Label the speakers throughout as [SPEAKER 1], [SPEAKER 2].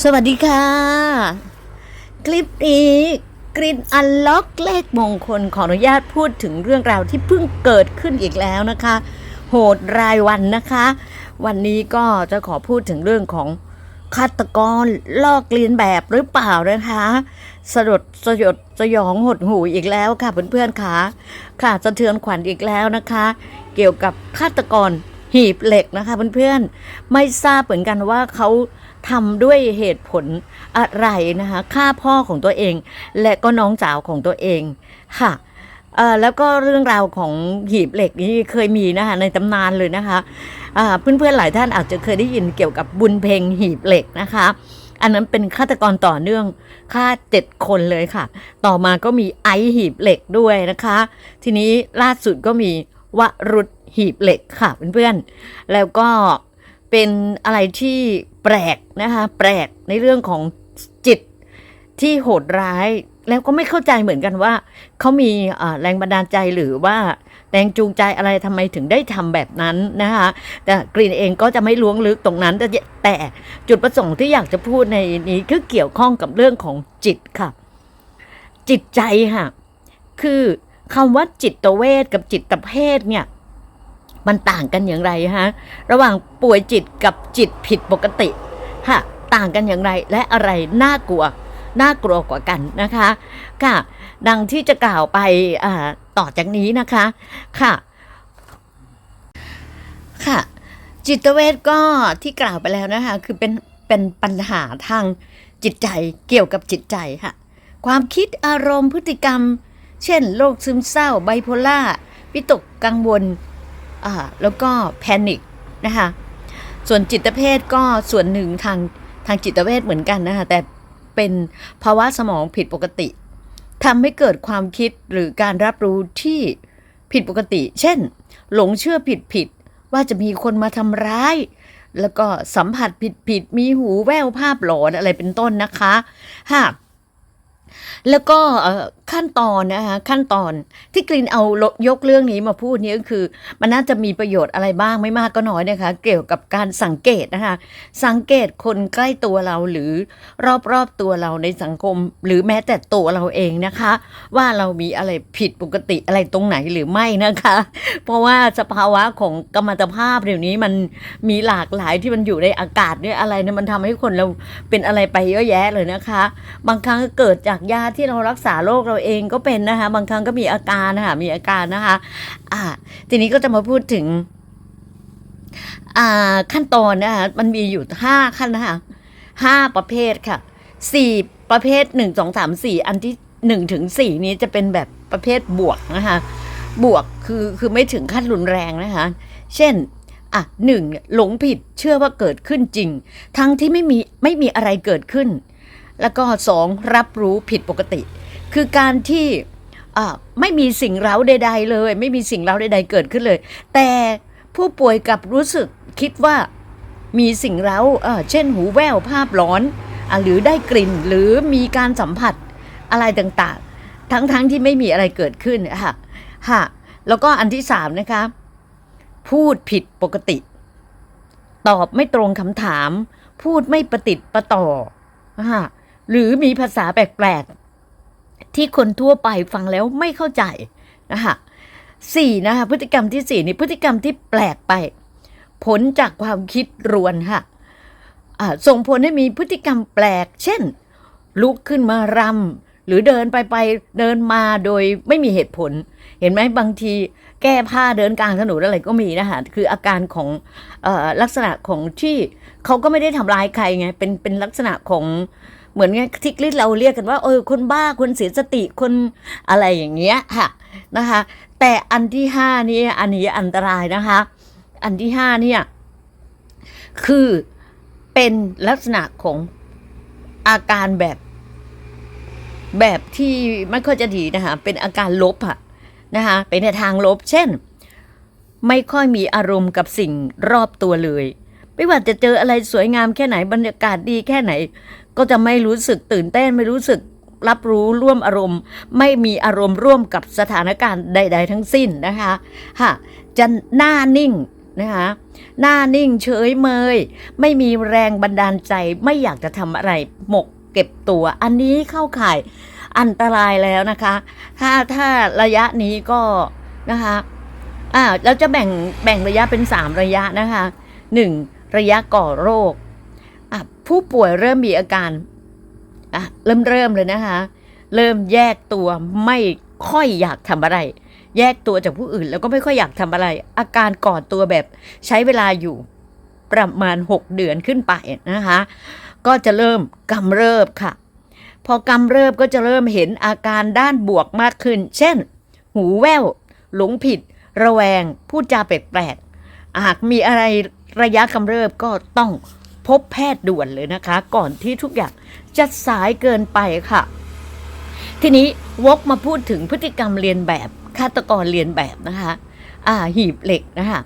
[SPEAKER 1] สวัสดีค่ะ คลิปนี้กรินอันล็อกเลขมงคลขออนุญาตพูดถึงเรื่องราวที่เพิ่งเกิดขึ้นอีกแล้วนะคะ โหดรายวันนะคะ วันนี้ก็จะขอพูดถึงเรื่องของฆาตกรลอกเลียนแบบหรือเปล่านะคะสลดสยดสยองหดหูอีกแล้วค่ะเพื่อนๆค่ะค่ะสะเทือนขวัญอีกแล้วนะคะ เกี่ยวกับฆาตกรหีบเหล็กนะคะเพื่อนๆไม่ทราบเหมือนกันว่าเขา ทำด้วยเหตุผลอะไรนะคะฆ่าพ่อของตัวเอง และก็น้องสาวของตัวเองค่ะแล้วก็เรื่องราวของหีบเหล็กนี่เคยมีนะคะในตำนานเลยนะคะเพื่อนๆหลายท่านอาจจะเคยได้ยินเกี่ยวกับบุญเพลงหีบเหล็กนะคะอันนั้นเป็นฆาตกรต่อเนื่องฆ่าเจ็ดคนเลยค่ะ ต่อมาก็มีไอหีบเหล็กด้วยนะคะ ทีนี้ล่าสุดก็มีวรุษหีบเหล็กค่ะเพื่อนๆแล้วก็ เป็นอะไรที่แปลกนะคะแปลกในเรื่องของจิตที่โหดร้ายแล้วก็ไม่เข้าใจเหมือนกันว่า เขามีแรงบันดาลใจหรือว่าแรงจูงใจอะไรทำไมถึงได้ทำแบบนั้นนะคะแต่กรีนเองก็จะไม่ล้วงลึกตรงนั้น แต่แต่จุดประสงค์ที่อยากจะพูดในนี้คือเกี่ยวข้องกับเรื่องของจิตค่ะ จิตใจค่ะ คือคำว่าจิตเวชกับจิตเภทเนี่ย มันต่างกันอย่างไรฮะระหว่างป่วยจิตกับจิตผิดปกติค่ะต่างกันอย่างไรและอะไรน่ากลัวน่ากลัวกว่ากันนะคะค่ะดังที่จะกล่าวไปต่อจากนี้นะคะค่ะค่ะ จิตเวชก็ที่กล่าวไปแล้วนะคะ คือเป็นเป็นปัญหาทางจิตใจเกี่ยวกับจิตใจค่ะความคิดอารมณ์พฤติกรรม เช่นโรคซึมเศร้าไบโพล่าวิตกกังวล แล้วก็แพนิคนะคะส่วนจิตเภทก็ส่วนหนึ่งทางทางจิตเวชเหมือนกันนะคะแต่เป็นภาวะสมองผิดปกติทำให้เกิดความคิดหรือการรับรู้ที่ผิดปกติ เช่น หลงเชื่อผิดผิดว่าจะมีคนมาทำร้าย แล้วก็สัมผัสผิดผิดมีหูแว่วภาพหลอนอะไรเป็นต้นนะคะ หาก แล้วก็ขั้นตอนนะคะขั้นตอนที่กรีนเอายกเรื่องนี้มาพูดนี้ก็คือ มันน่าจะมีประโยชน์อะไรบ้างไม่มากก็น้อยนะคะ เกี่ยวกับการสังเกตนะคะ สังเกตคนใกล้ตัวเราหรือรอบๆตัวเราในสังคม หรือแม้แต่ตัวเราเองนะคะ ว่าเรามีอะไรผิดปกติอะไรตรงไหนหรือไม่นะคะ เพราะว่าสภาวะของกรรมตภาพเดี๋ยวนี้มันมีหลากหลายที่มันอยู่ในอากาศเนี่ยอะไรเนี่ยมันทำให้คนเราเป็นอะไรไปเยอะแยะเลยนะคะ บางครั้งก็เกิดจากยาที่เรารักษาโรคเราเองก็เป็นนะคะ บางครั้งก็มีอาการนะคะมีอาการนะคะ อ่า ทีนี้ก็จะมาพูดถึง อ่าขั้นตอนนะคะมันมีอยู่ห้าขั้นนะคะห้าประเภทค่ะสี่ประเภทหนึ่งสองสามสี่อันที่หนึ่งถึงสี่นี้จะเป็นแบบประเภทบวกนะคะบวกคือคือไม่ถึงขั้นรุนแรงนะคะ เช่นอะหนึ่งเนี่ยหลงผิดเชื่อว่าเกิดขึ้นจริง ทั้งที่ไม่มีไม่มีอะไรเกิดขึ้น แล้วก็สองรับรู้ผิดปกติ คือการที่ไม่มีสิ่งเร้าใด ๆ เลย ไม่มีสิ่งเร้าใด ๆ เกิดขึ้นเลย แต่ผู้ป่วยกับรู้สึกคิดว่ามีสิ่งเร้าเช่นหูแว่วภาพหลอนอหรือได้กลิ่นหรือมีการสัมผัสอะไรต่างๆ ทั้งๆที่ไม่มีอะไรเกิดขึ้นค่ะค่ะแล้วก็อันที่สามนะคะ พูดผิดปกติ ตอบไม่ตรงคำถาม พูดไม่ประติดประต่อค่ะ หรือมีภาษาแปลกๆ ที่คนทั่วไปฟังแล้วไม่เข้าใจนะคะสี่นะคะพฤติกรรมที่สี่นี่พฤติกรรมที่แปลกไป ผลจากความคิดรวนค่ะส่งผลให้มีพฤติกรรมแปลก เช่น ลุกขึ้นมารำ รือเดินไปไปเดินมาโดยไม่มีเหตุผล เห็นไหมบางทีแก้ผ้าเดินกลางถนนอะไรก็มีนะคะคืออาการของออลักษณะของที่เขาก็ไม่ได้ทำร้ายใครไงเป็นเป็นลักษณะของเหมือนไงที่ลิเราเรียกกันว่าเออคนบ้าคนเสียสติคนอะไรอย่างเงี้ยค่ะนะคะ แต่อันที่ห้านี่อันนี้อันตรายนะคะ อันที่ห้าเนี่ยคือเป็นลักษณะของอาการแบบ แบบที่ไม่ค่อยจะดีนะคะ เป็นอาการลบอะนะคะเป็นในทางลบ เช่น ไม่ค่อยมีอารมณ์กับสิ่งรอบตัวเลย ไม่ว่าจะเจออะไรสวยงามแค่ไหนบรรยากาศดีแค่ไหน ก็จะไม่รู้สึกตื่นเต้น ไม่รู้สึกรับรู้ร่วมอารมณ์ ไม่มีอารมณ์ร่วมกับสถานการณ์ใด ๆ ทั้งสิ้นนะคะค่ะจะหน้านิ่งนะคะหน้านิ่งเฉยเมย ไม่มีแรงบันดาลใจไม่อยากจะทำอะไรหมก เก็บตัว อันนี้เข้าข่ายอันตรายแล้วนะคะ ถ้าถ้าระยะนี้ก็นะคะอ่าเราจะแบ่งแบ่งระยะเป็น 3 ระยะนะคะ 1. ระยะก่อโรคอะผู้ป่วยเริ่มมีอาการอะเริ่มเริ่มเลยนะคะ เริ่มแยกตัวไม่ค่อยอยากทำอะไร แยกตัวจากผู้อื่นแล้วก็ไม่ค่อยอยากทำอะไร อาการก่อตัวแบบใช้เวลาอยู่ประมาณ 6 เดือนขึ้นไปนะคะ ก็จะเริ่มกำเริบค่ะ พอกำเริบก็จะเริ่มเห็นอาการด้านบวกมากขึ้น เช่น หูแว่ว หลงผิด ระแวง พูดจาแปลกๆหากมีอะไรระยะกำเริบก็ต้องพบแพทย์ด่วนเลยนะคะ ก่อนที่ทุกอย่างจะสายเกินไปค่ะ ทีนี้วกมาพูดถึงพฤติกรรมเรียนแบบฆาตกรเรียนแบบนะคะ อ่าหีบเหล็กนะคะ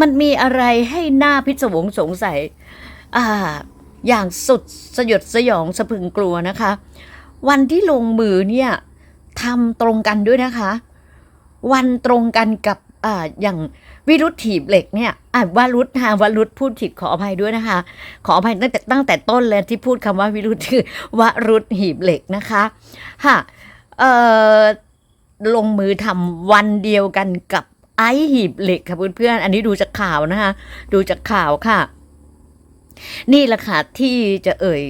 [SPEAKER 1] มันมีอะไรให้หน้าพิศวงสงสัย อ่า อย่างสุดสยดสยองสะพึงกลัวนะคะ วันที่ลงมือเนี่ยทำตรงกันด้วยนะคะ วันตรงกันกับออย่างวิรุธถีบเหล็กเนี่ยอ่าวารุธฮาวารุธพูดผิดขออภัยด้วยนะคะ ขออภัยตั้งแต่ตั้งแต่ต้นเลยที่พูดคำว่าวิรุธคือวรุธหีบเหล็กนะคะค่ะเอ่อลงมือทำวันเดียวกันกับไอหีบเหล็กค่ะเพื่อนๆอันนี้ดูจากข่าวนะคะดูจากข่าวค่ะ นี่แหละค่ะที่จะเอ่ย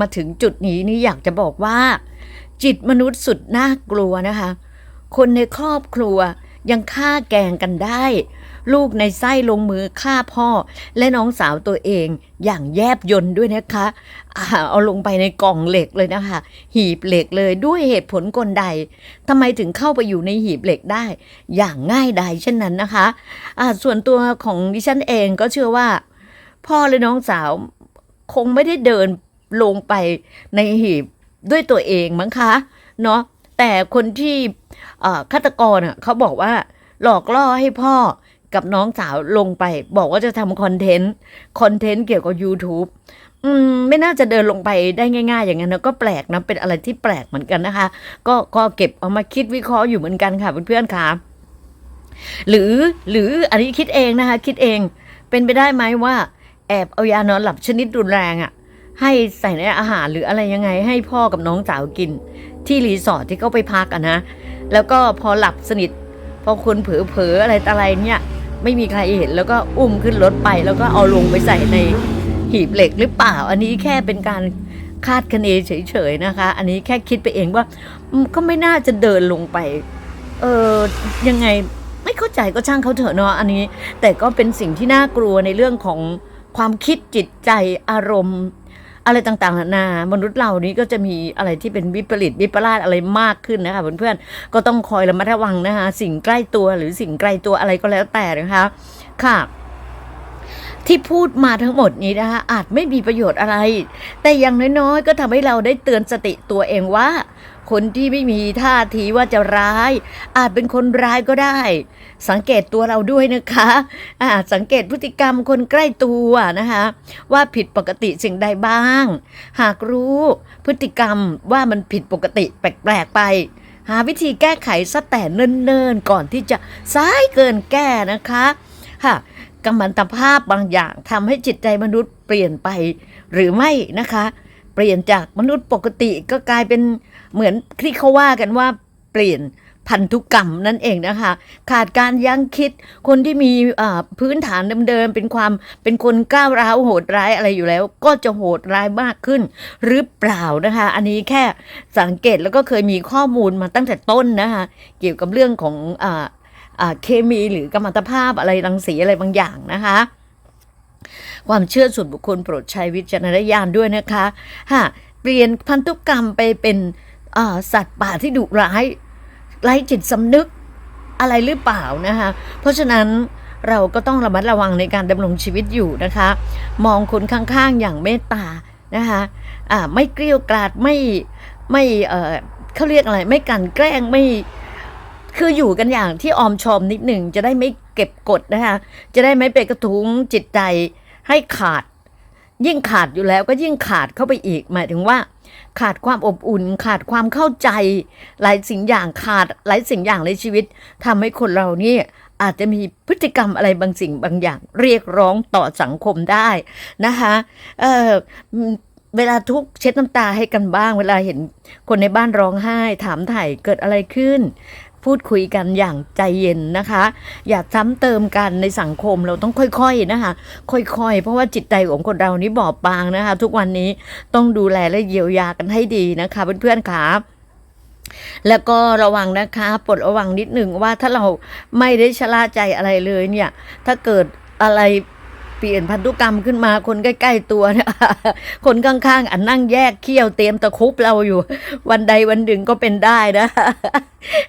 [SPEAKER 1] มาถึงจุดนี้นี่อยากจะบอกว่า จิตมนุษย์สุดน่ากลัวนะคะ คนในครอบครัวยังฆ่าแกงกันได้ ลูกในไส้ลงมือฆ่าพ่อ และน้องสาวตัวเองอย่างแยบยนด้วยนะคะเอาลงไปในกล่องเหล็กเลยนะคะ หีบเหล็กเลยด้วยเหตุผลกลใดทำไมถึงเข้าไปอยู่ในหีบเหล็กได้ อย่างง่ายดายเช่นนั้นนะคะอ่าส่วนตัวของดิฉันเองก็เชื่อว่า พ่อและน้องสาวคงไม่ได้เดินลงไปในหีบด้วยตัวเองมั้งคะเนาะแต่คนที่ฆาตกรเขาบอกว่าหลอกล่อให้พ่อกับน้องสาวลงไป บอกว่าจะทำคอนเทนต์คอนเทนต์เกี่ยวกับ YouTube อืมไม่น่าจะเดินลงไปได้ง่าย ๆ อย่างนั้นนะก็แปลกนะเป็นอะไรที่แปลกเหมือนกันนะคะ ก็ก็เก็บเอามาคิดวิเคราะห์อยู่เหมือนกันค่ะเพื่อนๆค่ะหรือหรืออันนี้คิดเองนะคะ คิดเองเป็นไปได้ไหมว่า แอบเอายานอนหลับชนิดรุนแรงอะ่ะ ให้ใส่ในอาหารหรืออะไรยังไง ให้พ่อกับน้องสาวกิน ที่รีสอร์ทที่เขาไปพักอะนะ แล้วก็พอหลับสนิท พอคนเผลอๆอะไรอะไรเนี่ยไม่มีใครเห็นแล้วก็อุ้มขึ้นรถไป แล้วก็เอาลงไปใส่ในหีบเหล็กหรือเปล่า อันนี้แค่เป็นการคาดคะเนเฉยๆนะคะ อันนี้แค่คิดไปเองว่าก็ไม่น่าจะเดินลงไป เออยังไงไม่เข้าใจก็ช่างเขาเถอะเนาะอันนี้ แต่ก็เป็นสิ่งที่น่ากลัวในเรื่องของ ความคิดจิตใจอารมณ์ อะไรต่างๆนานามนุษย์เรานี้ก็จะมีอะไรที่เป็นวิปริตวิปลาสอะไรมากขึ้นนะคะเพื่อนๆก็ต้องคอยระมัดระวังนะคะสิ่งใกล้ตัวหรือสิ่งไกลตัวอะไรก็แล้วแต่นะคะค่ะที่พูดมาทั้งหมดนี้นะคะอาจไม่มีประโยชน์อะไร แต่อย่างน้อยๆ ก็ทำให้เราได้เตือนสติตัวเองว่า คนที่ไม่มีท่าทีว่าจะร้าย อาจเป็นคนร้ายก็ได้ สังเกตตัวเราด้วยนะคะอ่าสังเกตพฤติกรรมคนใกล้ตัวนะคะว่าผิดปกติสิ่งใดบ้าง หากรู้พฤติกรรมว่ามันผิดปกติแปลกๆไปหาวิธีแก้ไขซะแต่เนิ่นๆ ก่อนที่จะสายเกินแก้นะคะค่ะกัมมันตภาพบางอย่างทำให้จิตใจมนุษย์เปลี่ยนไปหรือไม่นะคะ เปลี่ยนจากมนุษย์ปกติก็กลายเป็น เหมือนที่เขาว่ากันว่าเปลี่ยนพันธุกรรมนั่นเองนะคะ ขาดการยั้งคิดคนที่มีพื้นฐานเดิมๆเป็นความเป็นคนก้าวร้าวโหดร้ายอะไรอยู่แล้ว ก็จะโหดร้ายมากขึ้น หรือเปล่านะคะ อันนี้แค่สังเกตแล้วก็เคยมีข้อมูลมาตั้งแต่ต้นนะคะ เกี่ยวกับเรื่องของอเคมีหรือกัมมันตภาพอะไรรังสีอะไรบางอย่างนะคะความเชื่อส่วนบุคคลโปรดใช้วิจารณญาณด้วยนะคะฮะเปลี่ยนพันธุกรรมไปเป็น สัตว์ป่าที่ดุร้ายไร้จิตสำนึกอะไรหรือเปล่านะคะเพราะฉะนั้นเราก็ต้องระมัดระวังในการดำรงชีวิตอยู่นะคะ มองคนข้างๆอย่างเมตตานะคะอ่าไม่เกลี้ยวกราดไม่ไม่เเขาเรียกอะไร ไม่กันแกล้งไม่คืออยู่กันอย่างที่ออมชอมนิดหนึ่งจะได้ไม่เก็บกดนะคะจะได้ไม่ไปกระทุ้งจิตใจให้ขาด ยิ่งขาดอยู่แล้วก็ยิ่งขาดเข้าไปอีก หมายถึงว่า ขาดความอบอุ่น ขาดความเข้าใจ หลายสิ่งอย่างขาดหลายสิ่งอย่างในชีวิตทำให้คนเรานี่อาจจะมีพฤติกรรมอะไรบางสิ่งบางอย่าง เรียกร้องต่อสังคมได้นะคะเออเวลาทุกเช็ดน้ำตาให้กันบ้าง เวลาเห็นคนในบ้านร้องไห้ ถามไถ่เกิดอะไรขึ้น พูดคุยกันอย่างใจเย็นนะคะ อย่าซ้ำเติมกันในสังคมเราต้องค่อยๆนะคะ ค่อยๆ เพราะว่าจิตใจของคนเรานี่บอบบางนะคะ ทุกวันนี้ต้องดูแลและเยียวยากันให้ดีนะคะเพื่อนๆค่ะแล้วก็ระวังนะคะปลดระวังนิดหนึ่งว่าถ้าเราไม่ได้ชะล่าใจอะไรเลยเนี่ย ถ้าเกิดอะไร เปลี่ยนพันธุกรรมขึ้นมาคนใกล้ ๆตัวเนี่ยคนข้างๆ อันนั่งแยกเขี้ยวเตรียมตะคุบเราอยู่ วันใดวันหนึ่งก็เป็นได้นะ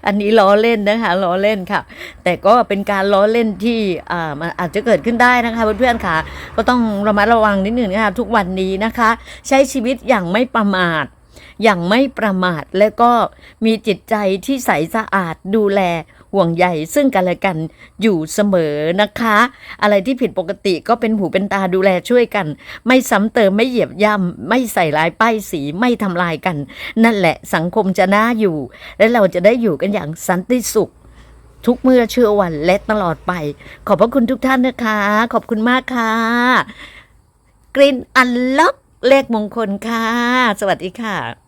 [SPEAKER 1] อันนี้ล้อเล่นนะคะล้อเล่นค่ะ แต่ก็เป็นการล้อเล่นที่อ่ามันอาจจะเกิดขึ้นได้นะคะเพื่อนๆค่ะ ก็ต้องระมัดระวังนิดหนึ่งนะคะทุกวันนี้นะคะ ใช้ชีวิตอย่างไม่ประมาทอย่างไม่ประมาทและก็มีจิตใจที่ใสสะอาดดูแล ห่วงใยซึ่งกันและกันอยู่เสมอนะคะ อะไรที่ผิดปกติก็เป็นหูเป็นตาดูแลช่วยกัน ไม่ซ้ำเติมไม่เหยียบย่ำไม่ใส่ร้ายป้ายสีไม่ทำลายกัน นั่นแหละสังคมจะน่าอยู่ และเราจะได้อยู่กันอย่างสันติสุขทุกเมื่อเชื่อวันและตลอดไป ขอบพระคุณทุกท่านนะคะ ขอบคุณมากค่ะ กรีนอันล็อกเลขมงคลค่ะ สวัสดีค่ะ